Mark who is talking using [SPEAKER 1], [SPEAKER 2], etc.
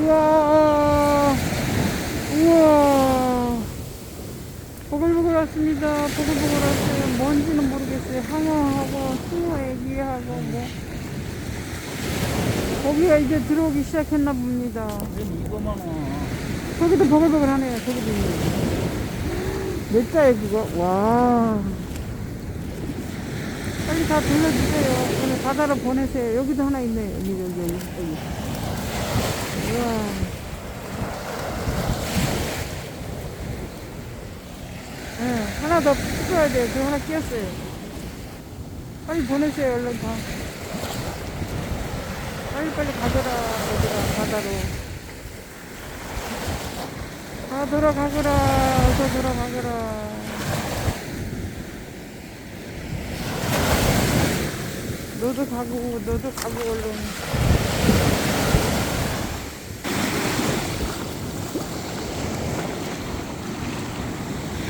[SPEAKER 1] 우와, 우와. 보글보글 왔습니다. 보글보글 왔어요. 뭔지는 모르겠어요. 항어하고, 숭어 애기하고, 뭐. 고기가 이제 들어오기 시작했나 봅니다.
[SPEAKER 2] 이거만.
[SPEAKER 1] 저기도 보글보글 하네요. 저기도. 몇 자에 그거? 와. 빨리 다 돌려주세요. 오늘 바다로 보내세요. 여기도 하나 있네. 여기, 여기, 여기. 여기. 우와. 네, 하나 더 찍어야 돼요. 저 하나 끼었어요. 빨리 보내세요. 얼른 다. 빨리빨리 가져라. 여기가 바다로. 다 돌아가거라. 어서 돌아가거라. 너도 가고, 너도 가고, 얼른.